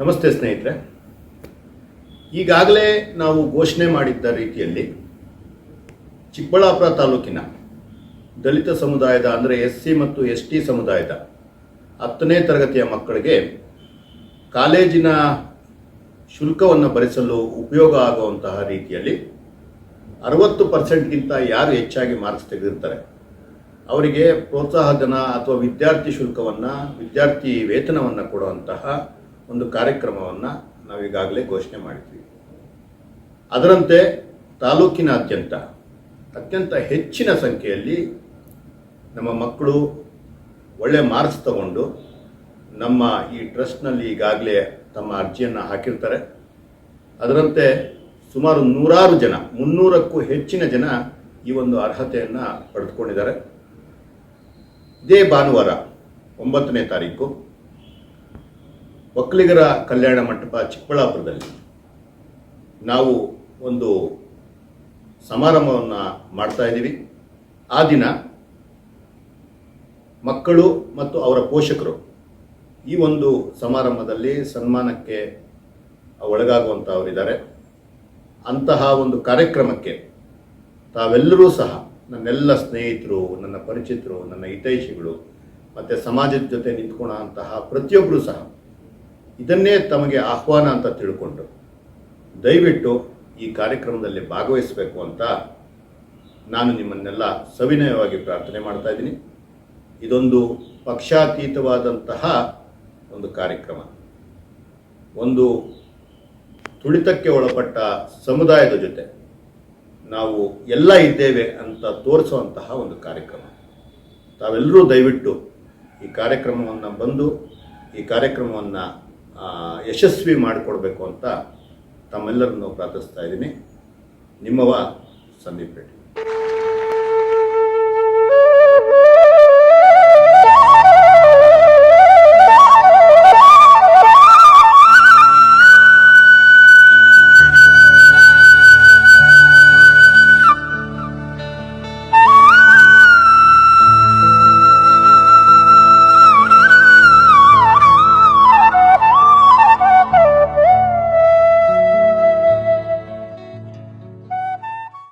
ನಮಸ್ತೆ ಸ್ನೇಹಿತರೆ. ಈಗಾಗಲೇ ನಾವು ಘೋಷಣೆ ಮಾಡಿದ್ದ ರೀತಿಯಲ್ಲಿ ಚಿಕ್ಕಬಳ್ಳಾಪುರ ತಾಲೂಕಿನ ದಲಿತ ಸಮುದಾಯದ, ಅಂದರೆ ಎಸ್ ಸಿ ಮತ್ತು ಎಸ್ ಟಿ ಸಮುದಾಯದ ಹತ್ತನೇ ತರಗತಿಯ ಮಕ್ಕಳಿಗೆ ಕಾಲೇಜಿನ ಶುಲ್ಕವನ್ನು ಭರಿಸಲು ಉಪಯೋಗ ಆಗುವಂತಹ ರೀತಿಯಲ್ಲಿ ಅರವತ್ತು ಪರ್ಸೆಂಟ್ಗಿಂತ ಯಾರು ಹೆಚ್ಚಾಗಿ ಮಾರ್ಕ್ಸ್ ತೆಗೆದಿರ್ತಾರೆ, ಅವರಿಗೆ ಪ್ರೋತ್ಸಾಹ ಧನ ಅಥವಾ ವಿದ್ಯಾರ್ಥಿ ಶುಲ್ಕವನ್ನು, ವಿದ್ಯಾರ್ಥಿ ವೇತನವನ್ನು ಕೊಡುವಂತಹ ಒಂದು ಕಾರ್ಯಕ್ರಮವನ್ನು ನಾವೀಗಾಗಲೇ ಘೋಷಣೆ ಮಾಡಿದ್ವಿ. ಅದರಂತೆ ತಾಲೂಕಿನಾದ್ಯಂತ ಅತ್ಯಂತ ಹೆಚ್ಚಿನ ಸಂಖ್ಯೆಯಲ್ಲಿ ನಮ್ಮ ಮಕ್ಕಳು ಒಳ್ಳೆ ಮಾರ್ಕ್ಸ್ ತಗೊಂಡು ನಮ್ಮ ಈ ಟ್ರಸ್ಟ್ನಲ್ಲಿ ಈಗಾಗಲೇ ತಮ್ಮ ಅರ್ಜಿಯನ್ನು ಹಾಕಿರ್ತಾರೆ. ಅದರಂತೆ ಸುಮಾರು ನೂರಾರು ಜನ, ಮುನ್ನೂರಕ್ಕೂ ಹೆಚ್ಚಿನ ಜನ ಈ ಒಂದು ಅರ್ಹತೆಯನ್ನು ಪಡೆದುಕೊಂಡಿದ್ದಾರೆ. ಇದೇ ಭಾನುವಾರ ಒಂಬತ್ತನೇ ತಾರೀಕು ಒಕ್ಕಲಿಗರ ಕಲ್ಯಾಣ ಮಂಟಪ ಚಿಕ್ಕಬಳ್ಳಾಪುರದಲ್ಲಿ ನಾವು ಒಂದು ಸಮಾರಂಭವನ್ನು ಮಾಡ್ತಾ ಇದ್ದೀವಿ. ಆ ದಿನ ಮಕ್ಕಳು ಮತ್ತು ಅವರ ಪೋಷಕರು ಈ ಒಂದು ಸಮಾರಂಭದಲ್ಲಿ ಸನ್ಮಾನಕ್ಕೆ ಒಳಗಾಗುವಂಥವರಿದ್ದಾರೆ ಅಂತಹ ಒಂದು ಕಾರ್ಯಕ್ರಮಕ್ಕೆ ತಾವೆಲ್ಲರೂ ಸಹ ನನ್ನೆಲ್ಲ ಸ್ನೇಹಿತರು, ನನ್ನ ಪರಿಚಿತರು, ನನ್ನ ಹಿತೈಷಿಗಳು, ಮತ್ತು ಸಮಾಜದ ಜೊತೆ ನಿಂತ್ಕೊಳ್ಳೋಂತಹ ಪ್ರತಿಯೊಬ್ಬರೂ ಸಹ ಇದನ್ನೇ ತಮಗೆ ಆಹ್ವಾನ ಅಂತ ತಿಳ್ಕೊಂಡು ದಯವಿಟ್ಟು ಈ ಕಾರ್ಯಕ್ರಮದಲ್ಲಿ ಭಾಗವಹಿಸಬೇಕು ಅಂತ ನಾನು ನಿಮ್ಮನ್ನೆಲ್ಲ ಸವಿನಯವಾಗಿ ಪ್ರಾರ್ಥನೆ ಮಾಡ್ತಾ ಇದ್ದೀನಿ. ಇದೊಂದು ಪಕ್ಷಾತೀತವಾದಂತಹ ಒಂದು ಕಾರ್ಯಕ್ರಮ. ಒಂದು ತುಳಿತಕ್ಕೆ ಒಳಪಟ್ಟ ಸಮುದಾಯದ ಜೊತೆ ನಾವು ಎಲ್ಲ ಇದ್ದೇವೆ ಅಂತ ತೋರಿಸುವಂತಹ ಒಂದು ಕಾರ್ಯಕ್ರಮ. ತಾವೆಲ್ಲರೂ ದಯವಿಟ್ಟು ಈ ಕಾರ್ಯಕ್ರಮವನ್ನು ಬಂದು ಈ ಕಾರ್ಯಕ್ರಮವನ್ನು ಯಶಸ್ವಿ ಮಾಡಿಕೊಡ್ಬೇಕು ಅಂತ ತಮ್ಮೆಲ್ಲರನ್ನು ಪ್ರಾರ್ಥಿಸ್ತಾ ಇದ್ದೀನಿ. ನಿಮ್ಮವ ಸಂದೀಪ್ ರೆಡ್ಡಿ